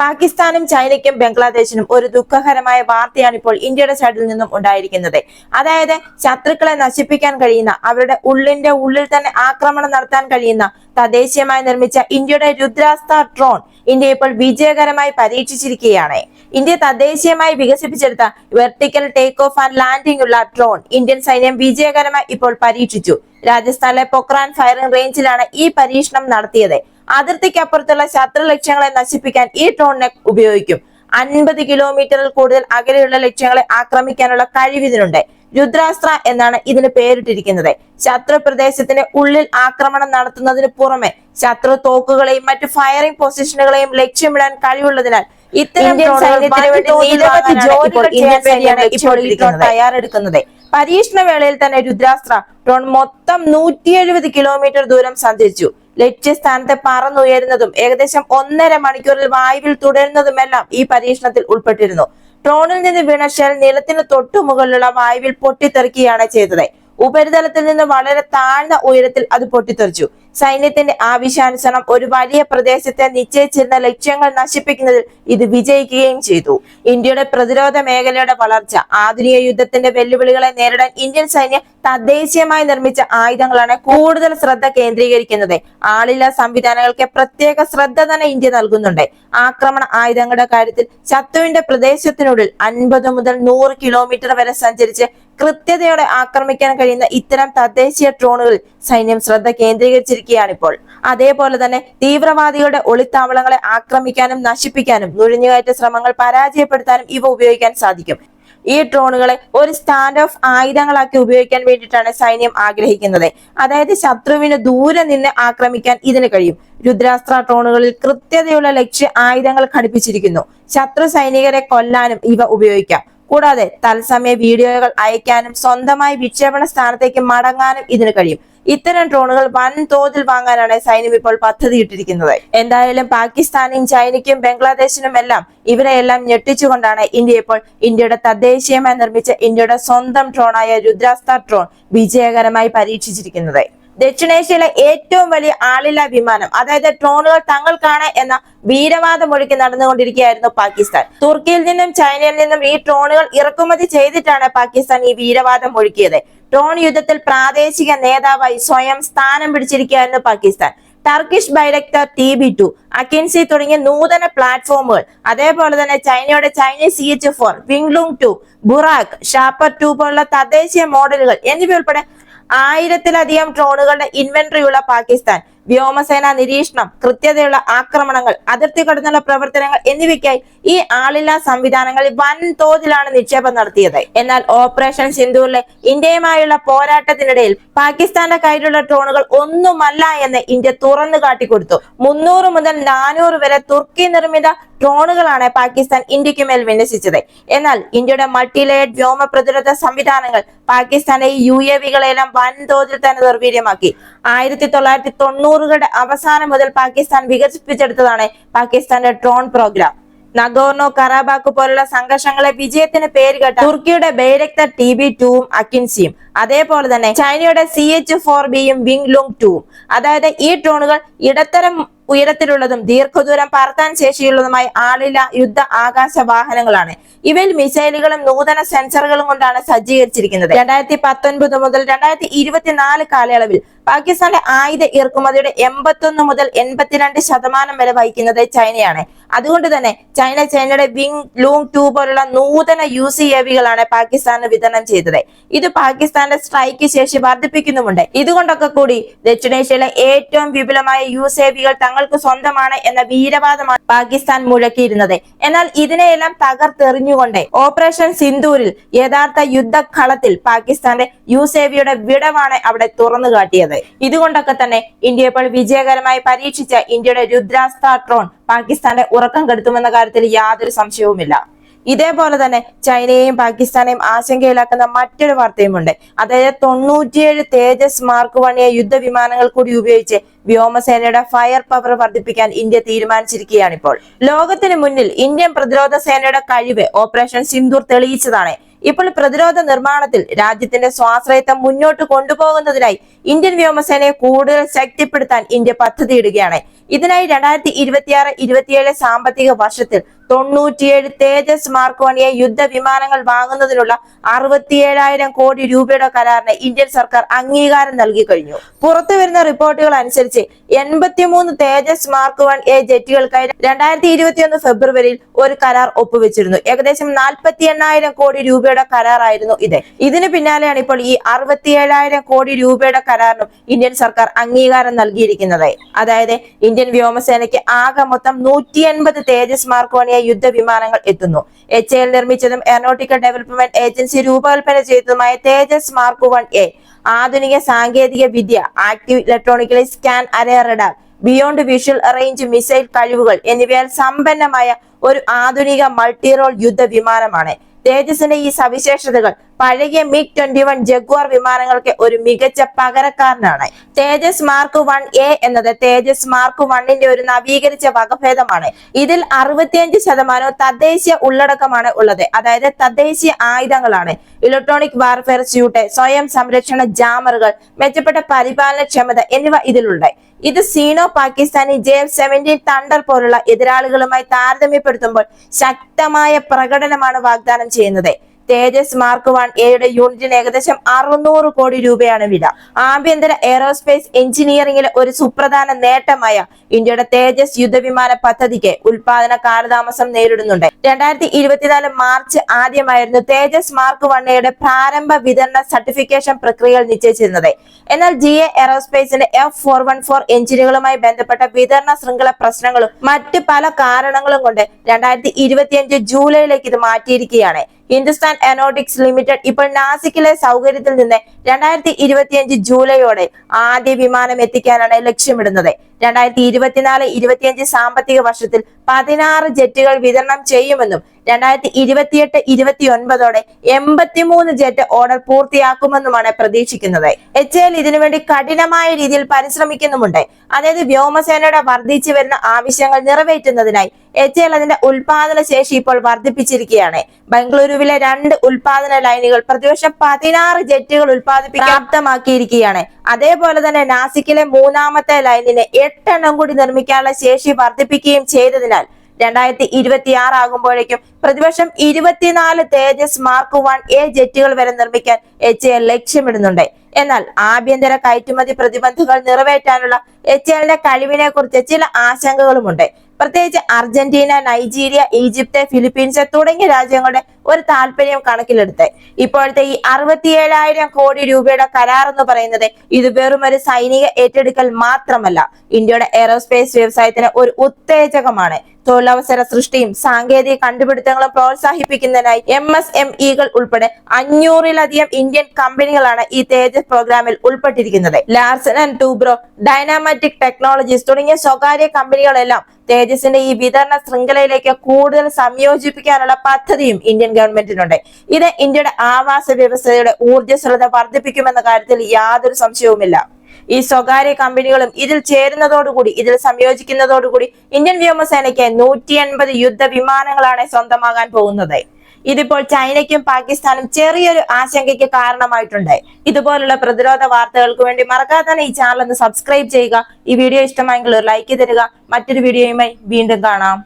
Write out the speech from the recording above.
പാകിസ്ഥാനും ചൈനയ്ക്കും ബംഗ്ലാദേശിനും ഒരു ദുഃഖകരമായ വാർത്തയാണ് ഇപ്പോൾ ഇന്ത്യയുടെ സൈഡിൽ നിന്നും ഉണ്ടായിരിക്കുന്നത്. അതായത് ശത്രുക്കളെ നശിപ്പിക്കാൻ കഴിയുന്ന അവരുടെ ഉള്ളിന്റെ ഉള്ളിൽ തന്നെ ആക്രമണം നടത്താൻ കഴിയുന്ന തദ്ദേശീയമായി നിർമ്മിച്ച ഇന്ത്യയുടെ രുദ്രാസ്ത്ര ഡ്രോൺ ഇന്ത്യ ഇപ്പോൾ വിജയകരമായി പരീക്ഷിച്ചിരിക്കുകയാണ്. ഇന്ത്യ തദ്ദേശീയമായി വികസിപ്പിച്ചെടുത്ത vertical take off and landing ഉള്ള ഡ്രോൺ ഇന്ത്യൻ സൈന്യം വിജയകരമായി ഇപ്പോൾ പരീക്ഷിച്ചു. രാജസ്ഥാനിലെ പൊക്രാൻ ഫയറിംഗ് റേഞ്ചിലാണ് ഈ പരീക്ഷണം നടത്തിയത്. അതിർത്തിക്കപ്പുറത്തുള്ള ശത്രു ലക്ഷ്യങ്ങളെ നശിപ്പിക്കാൻ ഈ ഡ്രോണിനെ ഉപയോഗിക്കും. അൻപത് കിലോമീറ്ററിൽ കൂടുതൽ അകലെയുള്ള ലക്ഷ്യങ്ങളെ ആക്രമിക്കാനുള്ള കഴിവിതിനുണ്ട് രുദ്രാസ്ത്ര എന്നാണ് ഇതിന് പേരിട്ടിരിക്കുന്നത്. ശത്രു പ്രദേശത്തിന്റെ ഉള്ളിൽ ആക്രമണം നടത്തുന്നതിന് പുറമെ ശത്രു തോക്കുകളെയും മറ്റു ഫയറിംഗ് പൊസിഷനുകളെയും ലക്ഷ്യമിടാൻ കഴിവുള്ളതിനാൽ ഇത്തരം തയ്യാറെടുക്കുന്നത്. പരീക്ഷണ വേളയിൽ തന്നെ രുദ്രാസ്ത്ര ഡ്രോൺ മൊത്തം നൂറ്റി എഴുപത് കിലോമീറ്റർ ദൂരം സഞ്ചരിച്ചു. ലക്ഷ്യസ്ഥാനത്ത് പറന്നുയരുന്നതും ഏകദേശം ഒന്നര മണിക്കൂറിൽ വായുവിൽ തുടരുന്നതുമെല്ലാം ഈ പരീക്ഷണത്തിൽ ഉൾപ്പെട്ടിരുന്നു. ഡ്രോണിൽ നിന്ന് വീണ ഷെൽ നിലത്തിന് തൊട്ടു മുകളിലുള്ള വായുവിൽ പൊട്ടിത്തെറിക്കുകയാണ് ചെയ്തത്. ഉപരിതലത്തിൽ നിന്ന് വളരെ താഴ്ന്ന ഉയരത്തിൽ അത് പൊട്ടിത്തെറിച്ചു. സൈന്യത്തിന്റെ ആവശ്യാനുസരണം ഒരു വലിയ പ്രദേശത്തെ നിശ്ചയിച്ചിരുന്ന ലക്ഷ്യങ്ങൾ നശിപ്പിക്കുന്നതിൽ ഇത് വിജയിക്കുകയും ചെയ്തു. ഇന്ത്യയുടെ പ്രതിരോധ മേഖലയുടെ വളർച്ച ആധുനിക യുദ്ധത്തിന്റെ വെല്ലുവിളികളെ നേരിടാൻ ഇന്ത്യൻ സൈന്യം തദ്ദേശീയമായി നിർമ്മിച്ച ആയുധങ്ങളാണ് കൂടുതൽ ശ്രദ്ധ കേന്ദ്രീകരിക്കുന്നത്. ആളില്ലാ സംവിധാനങ്ങൾക്ക് പ്രത്യേക ശ്രദ്ധ തന്നെ ഇന്ത്യ നൽകുന്നുണ്ട്. ആക്രമണ ആയുധങ്ങളുടെ കാര്യത്തിൽ ശത്രുവിന്റെ പ്രദേശത്തിനുള്ളിൽ അൻപത് മുതൽ നൂറ് കിലോമീറ്റർ വരെ സഞ്ചരിച്ച് കൃത്യതയോടെ ആക്രമിക്കാൻ കഴിയുന്ന ഇത്തരം തദ്ദേശീയ ഡ്രോണുകൾ സൈന്യം ശ്രദ്ധ കേന്ദ്രീകരിച്ചിരിക്കുകയാണ് ഇപ്പോൾ. അതേപോലെ തന്നെ തീവ്രവാദികളുടെ ഒളിത്താവളങ്ങളെ ആക്രമിക്കാനും നശിപ്പിക്കാനും നുഴഞ്ഞുകയറ്റ ശ്രമങ്ങൾ പരാജയപ്പെടുത്താനും ഇവ ഉപയോഗിക്കാൻ സാധിക്കും. ഈ ഡ്രോണുകളെ ഒരു സ്റ്റാൻഡ് ഓഫ് ആയുധങ്ങളാക്കി ഉപയോഗിക്കാൻ വേണ്ടിയിട്ടാണ് സൈന്യം ആഗ്രഹിക്കുന്നത്. അതായത് ശത്രുവിന് ദൂരെ നിന്ന് ആക്രമിക്കാൻ ഇതിന് കഴിയും. രുദ്രാസ്ത്ര ഡ്രോണുകളിൽ കൃത്യതയുള്ള ലക്ഷ്യ ആയുധങ്ങൾ ഘടിപ്പിച്ചിരിക്കുന്നു. ശത്രു സൈനികരെ കൊല്ലാനും ഇവ ഉപയോഗിക്കാം. കൂടാതെ തത്സമയ വീഡിയോകൾ അയക്കാനും സ്വന്തമായി വിക്ഷേപണ സ്ഥാനത്തേക്ക് മടങ്ങാനും ഇതിന് കഴിയും. ഇത്തരം ഡ്രോണുകൾ വൻതോതിൽ വാങ്ങാനാണ് സൈന്യം ഇപ്പോൾ പദ്ധതിയിട്ടിരിക്കുന്നത്. എന്തായാലും പാകിസ്ഥാനും ചൈനയ്ക്കും ബംഗ്ലാദേശിനും എല്ലാം ഇവരെയെല്ലാം ഞെട്ടിച്ചുകൊണ്ടാണ് ഇന്ത്യ ഇപ്പോൾ ഇന്ത്യയുടെ തദ്ദേശീയമായി നിർമ്മിച്ച ഇന്ത്യയുടെ സ്വന്തം ഡ്രോണായ രുദ്രാസ്ത്ര ഡ്രോൺ വിജയകരമായി പരീക്ഷിച്ചിരിക്കുന്നത്. ദക്ഷിണേഷ്യയിലെ ഏറ്റവും വലിയ ആളില്ല വിമാനം അതായത് ഡ്രോണുകൾ തങ്ങൾക്കാണ് എന്ന വീരവാദം ഒഴുക്കി നടന്നുകൊണ്ടിരിക്കുകയായിരുന്നു പാകിസ്ഥാൻ. തുർക്കിയിൽ നിന്നും ചൈനയിൽ നിന്നും ഈ ഡ്രോണുകൾ ഇറക്കുമതി ചെയ്തിട്ടാണ് പാകിസ്ഥാൻ ഈ വീരവാദം ഒഴുക്കിയത്. ഡ്രോൺ യുദ്ധത്തിൽ പ്രാദേശിക നേതാവായി സ്വയം സ്ഥാനം പിടിച്ചിരിക്കുകയായിരുന്നു Pakistan. Turkish Bayraktar T B two Akinci തുടങ്ങിയ നൂതന പ്ലാറ്റ്ഫോമുകൾ അതേപോലെ തന്നെ ചൈനയുടെ Chinese C H four Wing Loong two Burraq Shahpar two പോലുള്ള തദ്ദേശീയ മോഡലുകൾ എന്നിവ ഉൾപ്പെടെ ആയിരത്തിലധികം ഡ്രോണുകളുടെ ഇൻവെന്ററി ഉള്ള പാകിസ്ഥാൻ. വ്യോമസേന നിരീക്ഷണം കൃത്യതയുള്ള ആക്രമണങ്ങൾ അതിർത്തി കടന്നുള്ള പ്രവർത്തനങ്ങൾ എന്നിവയ്ക്കായി ഈ ആളില്ലാ സംവിധാനങ്ങളിൽ വൻതോതിലാണ് നിക്ഷേപം നടത്തിയത്. എന്നാൽ ഓപ്പറേഷൻ സിന്ധുവിലെ ഇന്ത്യയുമായുള്ള പോരാട്ടത്തിനിടയിൽ പാകിസ്ഥാന്റെ കയ്യിലുള്ള ഡ്രോണുകൾ ഒന്നുമല്ല എന്ന് ഇന്ത്യ തുറന്നു കാട്ടിക്കൊടുത്തു. മുന്നൂറ് മുതൽ നാനൂറ് വരെ തുർക്കി നിർമ്മിത ഡ്രോണുകളാണ് പാകിസ്ഥാൻ ഇന്ത്യയ്ക്ക് മേൽ വിന്യസിച്ചത്. എന്നാൽ ഇന്ത്യയുടെ മൾട്ടി ലെയർഡ് വ്യോമ പ്രതിരോധ സംവിധാനങ്ങൾ പാകിസ്ഥാനെ യു എ വികളെല്ലാം വൻതോതിൽ തന്നെ നിർവീര്യമാക്കി. ആയിരത്തി തൊള്ളായിരത്തി തൊണ്ണൂറുകളുടെ അവസാനം മുതൽ പാകിസ്ഥാൻ വികസിപ്പിച്ചെടുത്തതാണ് പാകിസ്ഥാന്റെ ഡ്രോൺ പ്രോഗ്രാം. നഗോർണോ കറാബാക്ക് പോലുള്ള സംഘർഷങ്ങളെ വിജയത്തിന് പേരുകെട്ട തുർക്കിയുടെ ബൈരക്ത ടി ബി ടൂവും അക്കിൻസിയും അതേപോലെ തന്നെ ചൈനയുടെ സി എച്ച് ഫോർ ബിയും വിങ് ലുങ് ടൂവും. അതായത് ഈ ഡ്രോണുകൾ ഇടത്തരം ഉയരത്തിലുള്ളതും ദീർഘദൂരം പറത്താൻ ശേഷിയുള്ളതുമായ ആളില്ല യുദ്ധ ആകാശ വാഹനങ്ങളാണ് ഇവയിൽ മിസൈലുകളും നൂതന സെൻസറുകളും കൊണ്ടാണ് സജ്ജീകരിച്ചിരിക്കുന്നത്. രണ്ടായിരത്തി പത്തൊൻപത് മുതൽ രണ്ടായിരത്തി ഇരുപത്തിനാല് കാലയളവിൽ പാകിസ്ഥാന്റെ ആയുധ ഇറക്കുമതിയുടെ എൺപത്തൊന്ന് മുതൽ എൺപത്തിരണ്ട് ശതമാനം വരെ വഹിക്കുന്നത് ചൈനയാണ്. അതുകൊണ്ട് തന്നെ ചൈന ചൈനയുടെ വിങ് ലൂങ് ടു പോലുള്ള നൂതന യു സി എ വികളാണ് പാകിസ്ഥാന് വിതരണം ചെയ്തത്. ഇത് പാകിസ്ഥാന്റെ സ്ട്രൈക്ക് ശേഷി വർദ്ധിപ്പിക്കുന്നുമുണ്ട്. ഇതുകൊണ്ടൊക്കെ കൂടി ദക്ഷിണേഷ്യയിലെ ഏറ്റവും വിപുലമായ യു സി എ വികൾ തങ്ങൾക്ക് സ്വന്തമാണ് എന്ന വീരവാദമാണ് പാകിസ്ഥാൻ മുഴക്കിയിരുന്നത്. എന്നാൽ ഇതിനെയെല്ലാം തകർത്തെറിഞ്ഞുകൊണ്ട് ഓപ്പറേഷൻ സിന്ദൂരിൽ യഥാർത്ഥ യുദ്ധക്കളത്തിൽ പാകിസ്ഥാന്റെ യു സേവിയുടെ വിടവാണ് അവിടെ തുറന്നു കാട്ടിയത് ഇതുകൊണ്ടൊക്കെ തന്നെ ഇന്ത്യ ഇപ്പോൾ വിജയകരമായി പരീക്ഷിച്ച ഇന്ത്യയുടെ രുദ്രാസ്ത്ര ഡ്രോൺ പാകിസ്ഥാന്റെ ഉറക്കം കെടുത്തുമെന്ന കാര്യത്തിൽ യാതൊരു സംശയവുമില്ല. ഇതേപോലെ തന്നെ ചൈനയെയും പാകിസ്ഥാനെയും ആശങ്കയിലാക്കുന്ന മറ്റൊരു വാർത്തയുമുണ്ട്. അതായത് തൊണ്ണൂറ്റിയേഴ് തേജസ് മാർക്ക് വണ്ണിയ യുദ്ധവിമാനങ്ങൾ കൂടി ഉപയോഗിച്ച് വ്യോമസേനയുടെ ഫയർ പവർ വർദ്ധിപ്പിക്കാൻ ഇന്ത്യ തീരുമാനിച്ചിരിക്കുകയാണ് ഇപ്പോൾ ലോകത്തിന് മുന്നിൽ ഇന്ത്യൻ പ്രതിരോധ സേനയുടെ കഴിവ് ഓപ്പറേഷൻ സിന്ദൂർ തെളിയിച്ചതാണ്. ഇപ്പോൾ പ്രതിരോധ നിർമ്മാണത്തിൽ രാജ്യത്തിന്റെ സ്വാശ്രയത്വം മുന്നോട്ട് കൊണ്ടുപോകുന്നതിനായി ഇന്ത്യൻ വ്യോമസേനയെ കൂടുതൽ ശക്തിപ്പെടുത്താൻ ഇന്ത്യ പദ്ധതിയിടുകയാണ്. ഇതിനായി രണ്ടായിരത്തി ഇരുപത്തിയാറ് ഇരുപത്തിയേഴ് സാമ്പത്തിക വർഷത്തിൽ തൊണ്ണൂറ്റിയേഴ് തേജസ് മാർക്ക് വൺ യുദ്ധ വിമാനങ്ങൾ വാങ്ങുന്നതിനുള്ള അറുപത്തിയേഴായിരം കോടി രൂപയുടെ കരാറിന് ഇന്ത്യൻ സർക്കാർ അംഗീകാരം നൽകി കഴിഞ്ഞു. പുറത്തു വരുന്ന റിപ്പോർട്ടുകൾ അനുസരിച്ച് എൺപത്തിമൂന്ന് തേജസ് മാർക്ക് വൺ എ ജെറ്റുകൾക്കായി രണ്ടായിരത്തി ഇരുപത്തിയൊന്ന് ഫെബ്രുവരിയിൽ ഒരു കരാർ ഒപ്പുവെച്ചിരുന്നു. ഏകദേശം നാൽപ്പത്തി എണ്ണായിരം കോടി രൂപയുടെ കരാറായിരുന്നു ഇത്. ഇതിന് പിന്നാലെയാണ് ഇപ്പോൾ ഈ അറുപത്തിയേഴായിരം കോടി രൂപയുടെ കരാറിനും ഇന്ത്യൻ സർക്കാർ അംഗീകാരം നൽകിയിരിക്കുന്നത്. അതായത് ഇന്ത്യൻ വ്യോമസേനയ്ക്ക് ആകെ മൊത്തം നൂറ്റി എൺപത് തേജസ് മാർക്ക് വൺ യുദ്ധ വിമാനങ്ങൾ എത്തുന്നു. എച്ച് എൽ നിർമ്മിച്ചതും എയറോട്ടിക്കൽ ഡെവലപ്മെന്റ് ഏജൻസി രൂപകൽപ്പന ചെയ്തതുമായ തേജസ് മാർക്ക് വൺ എ ആധുനിക സാങ്കേതിക വിദ്യ active electronically scan array beyond visual range missile കഴിവുകൾ എന്നിവയാൽ സമ്പന്നമായ ഒരു ആധുനിക മൾട്ടി റോൾ യുദ്ധ വിമാനമാണ് തേജസിന്റെ ഈ സവിശേഷതകൾ. പഴകിയ മിഗ് ട്വന്റി വൺ ജഗ്വാർ വിമാനങ്ങൾക്ക് ഒരു മികച്ച പകരക്കാരനാണ്. തേജസ് മാർക്ക് വൺ എ എന്നത് തേജസ് മാർക്ക് വണ്ണിന്റെ ഒരു നവീകരിച്ച വകഭേദമാണ്. ഇതിൽ അറുപത്തിയഞ്ച് ശതമാനവും തദ്ദേശീയ ഉള്ളടക്കമാണ് ഉള്ളത്. അതായത് തദ്ദേശീയ ആയുധങ്ങളാണ്. ഇലക്ട്രോണിക് വാർഫെയർ സ്യൂട്ട് സ്വയം സംരക്ഷണ ജാമറുകൾ മെച്ചപ്പെട്ട പരിപാലന ക്ഷമത എന്നിവ ഇതിലുണ്ട്. ഇത് സീനോ Pakistani J F seventeen Thunder പോലുള്ള എതിരാളികളുമായി താരതമ്യപ്പെടുത്തുമ്പോൾ ശക്തമായ പ്രകടനമാണ് വാഗ്ദാനം ചെയ്യുന്നത്. തേജസ് മാർക്ക് വൺ എയുടെ യൂണിറ്റിന് ഏകദേശം അറുന്നൂറ് കോടി രൂപയാണ് വില. ആഭ്യന്തര എയറോസ്പേസ് എഞ്ചിനീയറിംഗിലെ ഒരു സുപ്രധാന നേട്ടമായ ഇന്ത്യയുടെ തേജസ് യുദ്ധവിമാന പദ്ധതിക്ക് ഉൽപാദന കാലതാമസം നേരിടുന്നുണ്ട്. രണ്ടായിരത്തി ഇരുപത്തിനാല് മാർച്ച് ആദ്യമായിരുന്നു തേജസ് മാർക്ക് വൺ എയുടെ പ്രാരംഭ വിതരണ സർട്ടിഫിക്കേഷൻ പ്രക്രിയകൾ നിശ്ചയിച്ചിരുന്നത്. എന്നാൽ ജി എ എയറോസ്പേസിന്റെ എഫ് ഫോർ വൺ ഫോർ എഞ്ചിനുകളുമായി ബന്ധപ്പെട്ട വിതരണ ശൃംഖല പ്രശ്നങ്ങളും മറ്റ് പല കാരണങ്ങളും കൊണ്ട് രണ്ടായിരത്തി ഇരുപത്തിയഞ്ച് ജൂലൈയിലേക്ക് ഇത് മാറ്റിയിരിക്കുകയാണ്. ഹിന്ദുസ്ഥാൻ എനോട്ടിക്സ് ലിമിറ്റഡ് ഇപ്പോൾ നാസിക്കിലെ സൗകര്യത്തിൽ നിന്ന് രണ്ടായിരത്തി ഇരുപത്തിയഞ്ച് ജൂലൈയോടെ ആദ്യ വിമാനം എത്തിക്കാനാണ് ലക്ഷ്യമിടുന്നത്. രണ്ടായിരത്തി ഇരുപത്തിനാല് ഇരുപത്തിയഞ്ച് സാമ്പത്തിക വർഷത്തിൽ പതിനാറ് ജെറ്റുകൾ വിതരണം ചെയ്യുമെന്നും രണ്ടായിരത്തി ഇരുപത്തിയെട്ട് ഇരുപത്തി ഒൻപതോടെ എൺപത്തിമൂന്ന് ജെറ്റ് ഓർഡർ പൂർത്തിയാക്കുമെന്നുമാണ് പ്രതീക്ഷിക്കുന്നത്. എച്ച് എൽ ഇതിനുവേണ്ടി കഠിനമായ രീതിയിൽ പരിശ്രമിക്കുന്നുമുണ്ട്. അതായത് വ്യോമസേനയുടെ വർദ്ധിച്ചു വരുന്ന ആവശ്യങ്ങൾ നിറവേറ്റുന്നതിനായി എച്ച് എൽ അതിന്റെ ഉൽപാദന ശേഷി ഇപ്പോൾ വർദ്ധിപ്പിച്ചിരിക്കുകയാണ്. ബംഗളൂരുവിലെ രണ്ട് ഉൽപാദന ലൈനുകൾ പ്രതിവർഷം പതിനാറ് ജെറ്റുകൾ ഉൽപാദിപ്പിക്കാപ്തമാക്കിയിരിക്കുകയാണ് അതേപോലെ തന്നെ നാസിക്കിലെ മൂന്നാമത്തെ ലൈനിന് എട്ടെണ്ണം കൂടി നിർമ്മിക്കാനുള്ള ശേഷി വർദ്ധിപ്പിക്കുകയും ചെയ്തതിനാൽ രണ്ടായിരത്തി ഇരുപത്തി ആറ് ആകുമ്പോഴേക്കും പ്രതിവർഷം ഇരുപത്തിനാല് തേജസ് മാർക്ക് വൺ എ ജെറ്റുകൾ വരെ നിർമ്മിക്കാൻ എച്ച് എൽ ലക്ഷ്യമിടുന്നുണ്ട്. എന്നാൽ ആഭ്യന്തര കയറ്റുമതി പ്രതിബന്ധങ്ങൾ നിറവേറ്റാനുള്ള എച്ച് എല്ലിന്റെ കഴിവിനെ കുറിച്ച് ചില ആശങ്കകളുമുണ്ട്. പ്രത്യേകിച്ച് അർജന്റീന നൈജീരിയ ഈജിപ്ത് ഫിലിപ്പീൻസ് തുടങ്ങിയ രാജ്യങ്ങളുടെ ഒരു താല്പര്യം കണക്കിലെടുത്ത്. ഇപ്പോഴത്തെ ഈ അറുപത്തിയേഴായിരം കോടി രൂപയുടെ കരാർ എന്ന് പറയുന്നത് ഇത് വെറും ഒരു സൈനിക ഏറ്റെടുക്കൽ മാത്രമല്ല ഇന്ത്യയുടെ എയറോസ്പേസ് വ്യവസായത്തിന് ഒരു ഉത്തേജകമാണ്. തൊഴിലവസര സൃഷ്ടിയും സാങ്കേതിക കണ്ടുപിടുത്തങ്ങളും പ്രോത്സാഹിപ്പിക്കുന്നതിനായി എം എസ് എം ഇകൾ ഉൾപ്പെടെ അഞ്ഞൂറിലധികം ഇന്ത്യൻ കമ്പനികളാണ് ഈ തേജസ് പ്രോഗ്രാമിൽ ഉൾപ്പെട്ടിരിക്കുന്നത്. Larsen and Toubro Dynamatic Technologies തുടങ്ങിയ സ്വകാര്യ കമ്പനികളെല്ലാം തേജസിന്റെ ഈ വിതരണ ശൃംഖലയിലേക്ക് കൂടുതൽ സംയോജിപ്പിക്കാനുള്ള പദ്ധതിയും ഗവൺമെന്റിനുണ്ട്. ഇത് ഇന്ത്യയുടെ ആവാസ വ്യവസ്ഥയുടെ ഊർജസ്വലത വർദ്ധിപ്പിക്കുമെന്ന കാര്യത്തിൽ യാതൊരു സംശയവുമില്ല. ഈ സ്വകാര്യ കമ്പനികളും ഇതിൽ ചേരുന്നതോടുകൂടി ഇതിൽ സംയോജിക്കുന്നതോടുകൂടി ഇന്ത്യൻ വ്യോമസേനയ്ക്ക് നൂറ്റി എൺപത് യുദ്ധ വിമാനങ്ങളാണ് സ്വന്തമാകാൻ പോകുന്നത്. ഇതിപ്പോൾ ചൈനയ്ക്കും പാകിസ്ഥാനും ചെറിയൊരു ആശങ്കയ്ക്ക് കാരണമായിട്ടുണ്ട്. ഇതുപോലുള്ള പ്രതിരോധ വാർത്തകൾക്ക് വേണ്ടി മറക്കാതെ തന്നെ ഈ ചാനൽ ഒന്ന് സബ്സ്ക്രൈബ് ചെയ്യുക. ഈ വീഡിയോ ഇഷ്ടമായെങ്കിൽ ഒരു ലൈക്ക് തരിക. മറ്റൊരു വീഡിയോയുമായി വീണ്ടും കാണാം.